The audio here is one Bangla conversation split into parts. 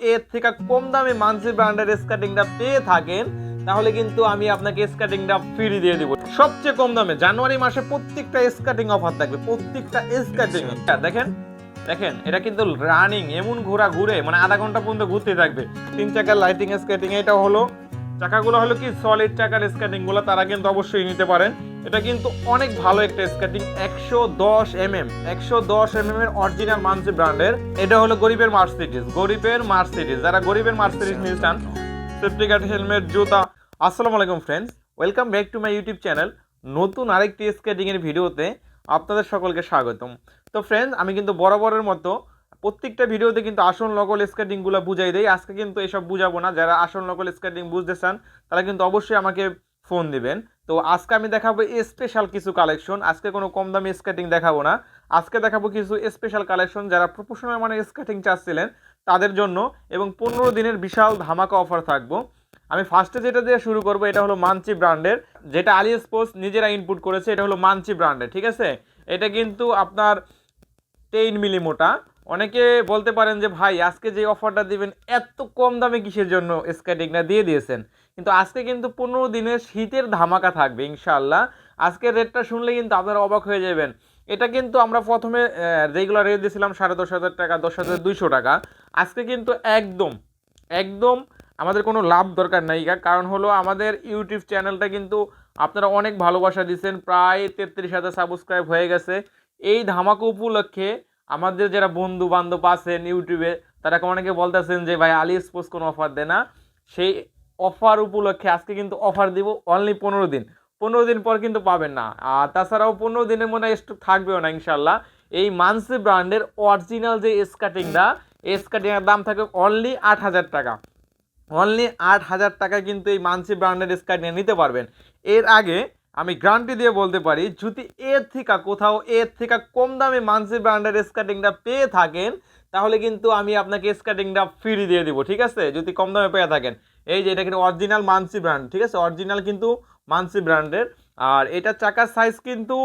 এর থেকে কম দামে মানসি ব্র্যান্ডের স্কার্টিংটা পেয়ে থাকেন তাহলে কিন্তু আমি আপনাকে স্কার্টিংটা ফ্রি দিয়ে দিব। সবচেয়ে কম দামে জানুয়ারি মাসে প্রত্যেকটা স্কার্টিং অফার থাকবে প্রত্যেকটা স্কার্টিং দেখেন দেখেন এটা কিন্তু রানিং এমন ঘোরা ঘুরে মানে আধা ঘণ্টা পর্যন্ত ঘুরতে থাকবে। তিন চাকার লাইটিং স্কেটিং এটা হলো চাকাগুলো হলো কি সলিড চাকার স্কেটিংগুলো তারা কিন্তু অবশ্যই নিতে পারেন। এটা কিন্তু অনেক ভালো একটা স্কেটিং একশো দশ এম এম একশো দশ এম এম এর অরিজিনাল মানসি ব্র্যান্ডের এটা হলো গরিবের মার্সিডিজ গরিবের মার্সিডিজ যারা গরিবের মার্সিডিজ নিয়ে চান সেফটি গার্ড হেলমেট জুতা আসসালামু আলাইকুম friends welcome back to my YouTube channel নতুন আরেকটি স্কেটিং এর ভিডিওতে আপনাদের সকলকে স্বাগতম। তো ফ্রেন্ডস আমি কিন্তু বরাবরের মতো প্রত্যেকটা ভিডিওতে কিন্তু আসল নকল স্কেটিংগুলো বুঝাই দেয় আজকে কিন্তু এসব বুঝাবো না। যারা আসল নকল স্কেটিং বুঝতে চান তারা কিন্তু অবশ্যই আমাকে ফোন দিবেন। তো আজকে আমি দেখাবো স্পেশাল কিছু কালেকশন আজকে কোনো কম দামি স্কেটিং দেখাবো না। আজকে দেখাবো কিছু স্পেশাল কালেকশন যারা প্রফেশনাল মানে স্কেটিং চাচ্ছিলেন, তাদের জন্য এবং পনেরো দিনের বিশাল ধামাকা অফার থাকব। আমি ফার্স্টে যেটা দিয়ে শুরু করব, এটা হলো মানচি ব্র্যান্ডের যেটা আলি স্পোর্টস নিজেরা ইনপুট করেছে, এটা হলো মানচি ব্র্যান্ডের ঠিক আছে? এটা কিন্তু আপনার টেন মিলি মোটা। অনেকে বলতে পারেন যে, ভাই, আজকে যে অফারটা দিবেন, এত কম দামে কিসের জন্য স্কেটিংটা দিয়ে দিয়েছেন? কিন্তু আজকে কিন্তু পনেরো দিনের শীতের ধামাকা থাকবে ইনশাল্লাহ আজকের রেটটা শুনলে কিন্তু আপনারা অবাক হয়ে যাবেন। এটা কিন্তু আমরা প্রথমে যেগুলো রেট দিয়েছিলাম সাড়ে দশ হাজার টাকা, দশ হাজার দুইশো টাকা। আজকে কিন্তু একদম একদম আমাদের কোনো লাভ দরকার নাই। কারণ হলো আমাদের ইউটিউব চ্যানেলটা কিন্তু আপনারা অনেক ভালোবাসা দিচ্ছেন প্রায় তেত্রিশ হাজার সাবস্ক্রাইব হয়ে গেছে। এই ধামাকা উপলক্ষে আমাদের যারা বন্ধু বান্ধব আছেন ইউটিউবে, তারা অনেকে বলতেছেন যে, ভাই আলি স্পোর্টস কোনো অফার দেয় না। সেই অফার উপলক্ষে আজকে কিন্তু অফার দিব অনলি পনেরো দিন। পনেরো দিন পর কিন্তু পাবেন না। আর তাছাড়াও পনেরো দিনের মধ্যে স্টক থাকবেও না ইনশাল্লাহ এই মানসি ব্র্যান্ডের অরিজিনাল যে স্কার্টিংটা এই স্কার্টিংয়ের দাম থাকে অনলি আট হাজার টাকা। অনলি আট হাজার টাকা কিন্তু এই মানসি ব্র্যান্ডের স্কার্ট নিয়ে নিতে পারবেন। এর আগে আমি গ্যারান্টি দিয়ে বলতে পারি, যদি এর থেকে কোথাও এর থেকে কম দামে মানসি ব্র্যান্ডের স্কার্টিংটা পেয়ে থাকেন, তাহলে কিন্তু আমি আপনাকে স্কার্টিংটা ফ্রি দিয়ে দিব, ঠিক আছে? যদি কম দামে পেয়ে থাকেন। এই যে এটা কিন্তু অরিজিনাল মানসি ব্র্যান্ড ঠিক আছে? অরিজিনাল কিন্তু মানসি ব্র্যান্ডের আর এটা চাকার সাইজ কিন্তু,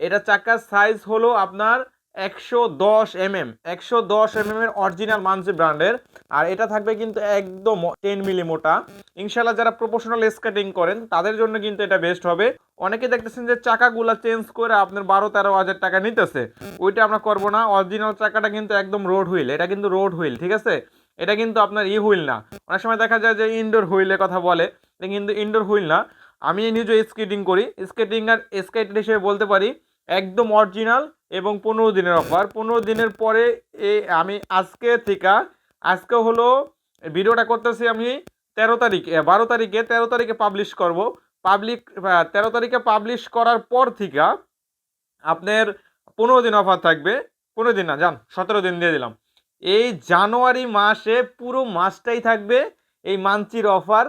এটা চাকার সাইজ হলো আপনার একশো দশ এম এম একশো দশ এম এম এর অরিজিনাল মানসি ব্র্যান্ডের আর এটা থাকবে কিন্তু একদম টেন মিলি মোটা। ইনশাল্লাহ যারা প্রফেশনাল স্কেটিং করেন, তাদের জন্য কিন্তু এটা বেস্ট হবে। অনেকে দেখতেছেন যে চাকাগুলা চেঞ্জ করে আপনার বারো তেরো হাজার টাকা নিতেছে। ওইটা আমরা করব না। অরিজিনাল চাকাটা কিন্তু একদম রোড হুইল এটা কিন্তু রোড হুইল ঠিক আছে? এটা কিন্তু আপনার ই হুইল না। অনেক সময় দেখা যায় যে ইনডোর হুইলের কথা বলে, এটা কিন্তু ইনডোর হুইল না। আমি নিজে স্কেটিং করি। স্কেটিং আর স্কেটার হিসেবে বলতে পারি, একদম অরিজিনাল এবং পনেরো দিনের অফার পনেরো দিনের পরে এ, আমি আজকে থেকে, আজকে হলো, ভিডিওটা করতেছি আমি তেরো তারিখে বারো তারিখে, তেরো তারিখে পাবলিশ করব। পাবলিক তেরো তারিখে পাবলিশ করার পর থেকে আপনার পনেরো দিন অফার থাকবে। পনেরো দিন না, যান, সতেরো দিন দিয়ে দিলাম। এই জানুয়ারি মাসে পুরো মাসটাই থাকবে এই মানচির অফার।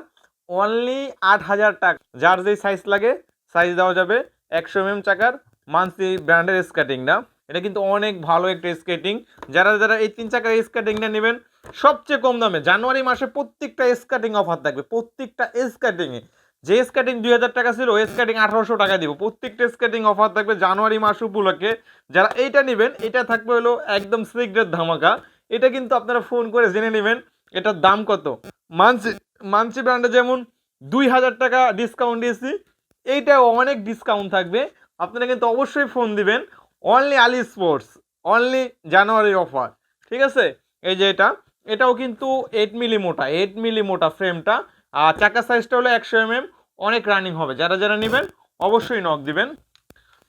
অনলি আট হাজার টাকা। যার যেই সাইজ লাগে সাইজ দেওয়া যাবে। একশো এম চাকার মানসি ব্র্যান্ডের স্কেটিংটা এটা কিন্তু অনেক ভালো একটা স্কেটিং যারা যারা এই তিন চাকার স্কেটিংটা নেবেন, সবচেয়ে কম দামে জানুয়ারি মাসে প্রত্যেকটা স্কেটিং অফার থাকবে। প্রত্যেকটা স্কেটিংয়ে যে স্কেটিং দুই হাজার টাকা ছিল, ওই স্কেটিং আঠারোশো টাকা দিব। প্রত্যেকটা স্কেটিং অফার থাকবে জানুয়ারি মাস উপলক্ষে। যারা এইটা নেবেন, এটা থাকবে হলো একদম সিগ্রেট ধামাকা। এটা কিন্তু আপনারা ফোন করে জেনে নেবেন, এটার দাম কত? মানসি মানসি ব্র্যান্ডে যেমন দুই হাজার টাকা ডিসকাউন্ট দিয়েছি, এইটাও অনেক ডিসকাউন্ট থাকবে। আপনারা কিন্তু অবশ্যই ফোন দিবেন। Only Ali sports only January offer ঠিক আছে? এই যে এটা, এটাও কিন্তু এইট মিলি মোটা এইট মিলি মোটা ফ্রেমটা আর চাকা সাইজটা হলো একশো এম এম অনেক রানিং হবে। যারা যারা নেবেন, অবশ্যই নক দিবেন।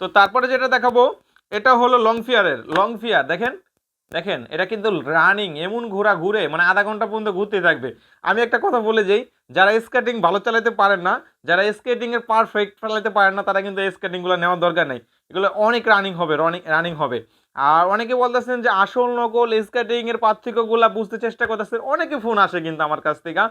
তো তারপরে যেটা দেখাবো, এটা হলো লং ফিয়ারের লং ফিয়ার দেখেন দেখেন, এটা কিন্তু রানিং এমন ঘোরা ঘুরে মানে আধা ঘণ্টা পর্যন্ত ঘুরতে থাকবে। আমি একটা কথা বলে যাই, যারা স্কেটিং ভালো চালাতে পারেন না, যারা স্কেটিং এর পারফেক্ট চালাতে পারেন না, তারা কিন্তু স্কেটিংগুলো নেওয়ার দরকার নেই। এগুলো অনেক রানিং হবে রানিং হবে। আর অনেকে বলতেছেন যে আসল নকল স্কেটিং এর পার্থক্যগুলো বুঝতে চেষ্টা করতেছেন। অনেকে ফোন আসে কিন্তু আমার কাছ থেকে।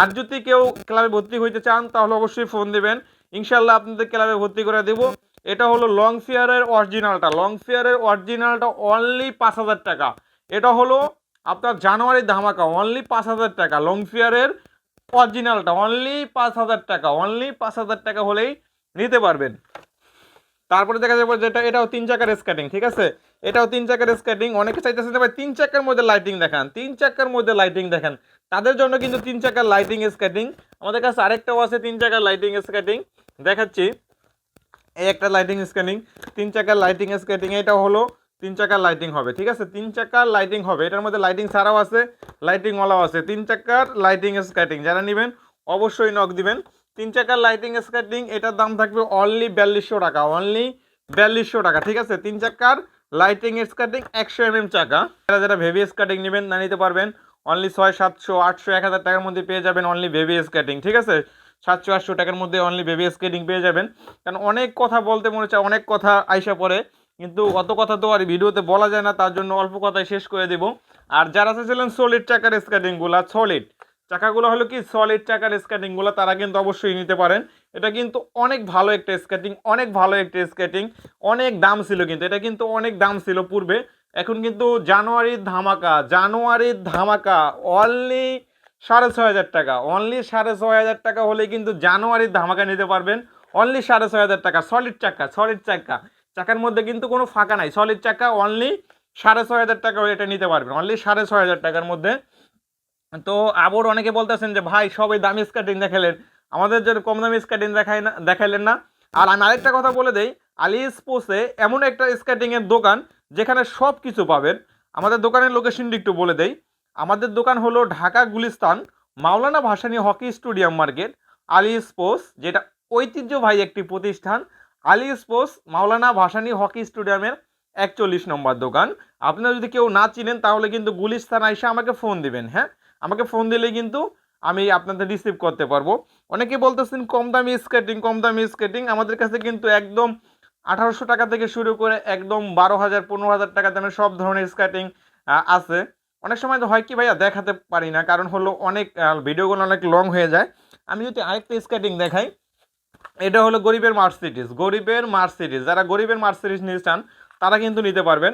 আর যদি কেউ ক্লাবে ভর্তি হইতে চান, তাহলে অবশ্যই ফোন দিবেন। ইনশাল্লাহ আপনাদের ক্লাবে ভর্তি করে দেবো। এটা হলো লং ফেয়ারের অরিজিনালটা লং ফেয়ারের অরিজিনালটা অনলি পাঁচ হাজার টাকা। এটা হলো আপনার জানুয়ারি ধামাকা অনলি পাঁচ হাজার টাকা। লং ফিয়ারের অরিজিনালটা অনলি পাঁচ হাজার টাকা। অনলি পাঁচ হাজার টাকা হলেই নিতে পারবেন। তারপরে দেখা যাবে যেটা, এটাও তিন চাকার স্কেটিং ঠিক আছে? এটাও তিন চাকার স্কেটিং অনেকে চাইতেছে ভাই, তিন চাকার মধ্যে লাইটিং দেখান, তিন চাকার মধ্যে লাইটিং দেখান। তাদের জন্য কিন্তু তিন চাকার লাইটিং স্কেটিং আমাদের কাছে আরেকটাও আছে তিন চাকার লাইটিং স্কেটিং দেখাচ্ছি। এই একটা লাইটিং স্ক্যানিং তিন চাকার লাইটিং স্কেটিং এটা হলো তিন চাকার লাইটিং হবে, ঠিক আছে? তিন চাকার লাইটিং হবে, এটার মধ্যে লাইটিং ছাড়াও আছে লাইটিং ওয়ালাও আছে। তিন চাকার লাইটিং স্কেটিং যারা নেবেন অবশ্যই নক দিবেন। তিন চাকার লাইটিং স্কেটিং এটার দাম থাকবে অনলি বিয়াল্লিশশো টাকা অনলি বিয়াল্লিশশো টাকা, ঠিক আছে? তিন চাকার লাইটিং স্কেটিং একশো এম এম চাকা। যারা যারা ভেবি স্কেটিং নেবেন না নিতে পারবেন অনলি ছয়, সাতশো, আটশো, এক হাজার টাকার মধ্যে পেয়ে যাবেন অনলি বেবি স্কেটিং ঠিক আছে? সাতশো আটশো টাকার মধ্যে অনলি বেবি স্কেটিং পেয়ে যাবেন। কারণ অনেক কথা বলতে মনে হচ্ছে, অনেক কথা আইসা পড়ে। কিন্তু অত কথা তো আর ভিডিওতে বলা যায় না, তার জন্য অল্প কথায় শেষ করে দেব। আর যারা চাইছিলেন সলিড চাকার স্কেটিংগুলো সলিড চাকাগুলো হলো কি? সলিড চাকার স্কেটিংগুলো তারা কিন্তু অবশ্যই নিতে পারেন। এটা কিন্তু অনেক ভালো একটা স্কেটিং অনেক ভালো একটা স্কেটিং অনেক দাম ছিল কিন্তু, এটা কিন্তু অনেক দাম ছিল পূর্বে। এখন কিন্তু জানুয়ারির ধামাকা জানুয়ারির ধামাকা অনলি সাড়ে ছয় হাজার টাকা। অনলি সাড়ে ছয় হাজার টাকা হলে কিন্তু জানুয়ারির ধামাকা নিতে পারবেন। অনলি সাড়ে ছয় হাজার টাকা সলিড চাকা সলিড চাকা। চাকার মধ্যে কিন্তু কোনো ফাঁকা নাই সলিড চাকা অনলি সাড়ে ছয় হাজার টাকা এটা নিতে পারবেন। অনলি সাড়ে ছয় হাজার টাকার মধ্যে। তো আবার অনেকে বলতেছেন যে, ভাই সবাই দামি স্কার্টিং দেখালেন। আমাদের জন্য কম দামি স্কার্টিং দেখাই না, দেখাইলেন না। আর আমি আরেকটা কথা বলে দেই আলি স্পোর্টসে এমন একটা স্কেটিংয়ের দোকান যেখানে সব কিছু পাবেন। আমাদের দোকানের লোকেশনটি একটু বলে দেই। আমাদের দোকান হলো Dhaka Gulistan, Maulana Bhasani hockey stadium market, Ali sports, যেটা ঐতিহ্যবাহী একটি প্রতিষ্ঠান, আলি স্পোর্টস, মাওলানা ভাসানী হকি স্টেডিয়ামের একচল্লিশ নম্বর দোকান। আপনারা যদি কেউ না চিনেন, তাহলে কিন্তু গুলিস্তান এসে আমাকে ফোন দিবেন হ্যাঁ? আমাকে ফোন দিলে কিন্তু আমি আপনাদের রিসিভ করতে পারব। অনেকে বলতেছেন, কম দামি স্কেটিং কম দামি স্কেটিং আমাদের কাছে কিন্তু একদম আঠারোশো টাকা থেকে শুরু করে একদম বারো হাজার, পনেরো হাজার টাকা দামের সব ধরনের স্কেটিং আছে। অনেক সময় তো হয় কি ভাইয়া দেখাতে পারি না, কারণ হলো অনেক ভিডিওগুলো অনেক লং হয়ে যায়। আমি যদি আরেকটা স্কেটিং দেখাই, এটা হলো গরিবের মার্সিডিস গরিবের মার্সিডিস যারা গরিবের মার্সিডিস নিতে চান, তারা কিন্তু নিতে পারবেন।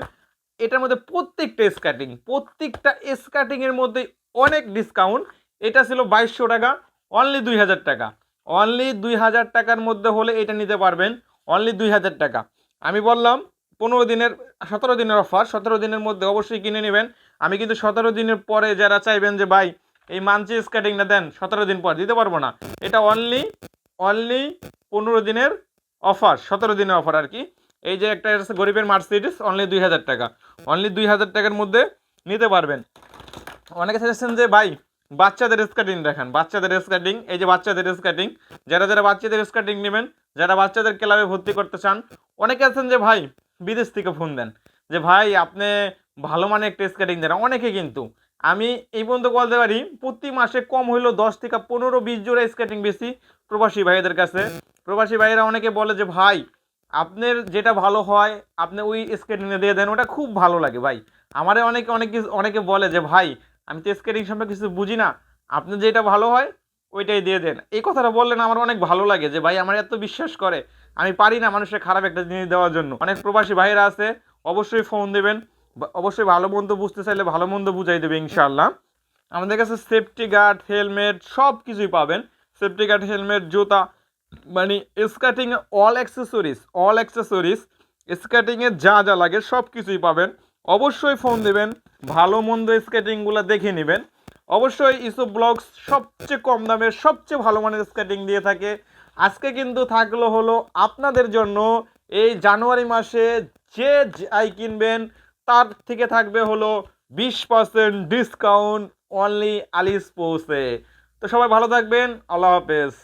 এটার মধ্যে প্রত্যেকটা স্কার্টিং প্রত্যেকটা স্কার্টিংয়ের মধ্যে অনেক ডিসকাউন্ট এটা ছিল বাইশশো টাকা অনলি দুই হাজার টাকা। অনলি দুই হাজার টাকার মধ্যে হলে এটা নিতে পারবেন অনলি দুই হাজার টাকা। আমি বললাম পনেরো দিনের, সতেরো দিনের অফার সতেরো দিনের মধ্যে অবশ্যই কিনে নেবেন। আমি কিন্তু সতেরো দিনের পরে যারা চাইবেন যে, ভাই, এই মানচি স্কার্টিংটা দেন, সতেরো দিন পর, দিতে পারব না। এটা অনলি অনলি পনেরো দিনের অফার সতেরো দিনের অফার আর কি। এই যে একটা গরিবের মার্সিডিস অনলি দুই হাজার টাকা। অনলি দুই হাজার টাকার মধ্যে নিতে পারবেন। অনেকে চাইছেন যে, ভাই, বাচ্চাদের স্কার্টিং দেখান, বাচ্চাদের স্কার্টিং এই যে বাচ্চাদের স্কার্টিং যারা যারা বাচ্চাদের স্কার্টিং নেবেন, যারা বাচ্চাদের ক্লাবে ভর্তি করতে চান, অনেকে আছেন যে, ভাই বিদেশ থেকে ফোন দেন। যে, ভাই, আপনি ভালো মানে একটা স্কেটিং দেন। অনেকে কিন্তু। আমি এই পর্যন্ত বলতে পারি, প্রতি মাসে কম হইলেও দশ থেকে পনেরো, বিশ জোড়া স্কেটিং বেশি প্রবাসী ভাইদের কাছে। প্রবাসী ভাইয়েরা অনেকে বলে যে, ভাই, আপনার যেটা ভালো হয়, আপনি ওই স্কেটিংয়ে দিয়ে দেন, ওটা খুব ভালো লাগে ভাই। আমারে অনেকে, অনেক অনেকে বলে যে, ভাই, আমি তো স্কেটিং সম্পর্কে কিছু বুঝি না। আপনি যেটা ভালো হয়, ওইটাই দিয়ে দেন। এই কথাটা বললেন আমার অনেক ভালো লাগে যে, ভাই, আমার এত বিশ্বাস করে আমি পারি না মানুষের খারাপ একটা জিনিস দেওয়ার জন্য। অনেক প্রবাসী ভাইরা আছে, অবশ্যই ফোন দেবেন। অবশ্যই ভালো মন্দ বুঝতে চাইলে ভালো মন্দ বুঝাই দেবে ইনশাল্লাহ আমাদের কাছে সেফটি গার্ড হেলমেট সব কিছুই পাবেন। সেফটি গার্ড হেলমেট জুতা মানে skating all accessories all accessories স্কার্টিংয়ে যা যা লাগে সব কিছুই পাবেন। অবশ্যই ফোন দেবেন, ভালো মন্দ স্কেটিংগুলো দেখে নেবেন। অবশ্যই ইসব ব্লগস সবচেয়ে কম দামের, সবচেয়ে ভালো মানের স্কেটিং দিয়ে থাকে। আজকে কিন্তু থাকল হলো আপনাদের জন্য এই জানুয়ারি মাসে যে আই কিনবেন, তার থেকে থাকবে হলো বিশ পার্সেন্ট ডিসকাউন্ট অনলি আলিস পৌঁছে তো সবাই ভালো থাকবেন, আল্লাহ হাফেজ।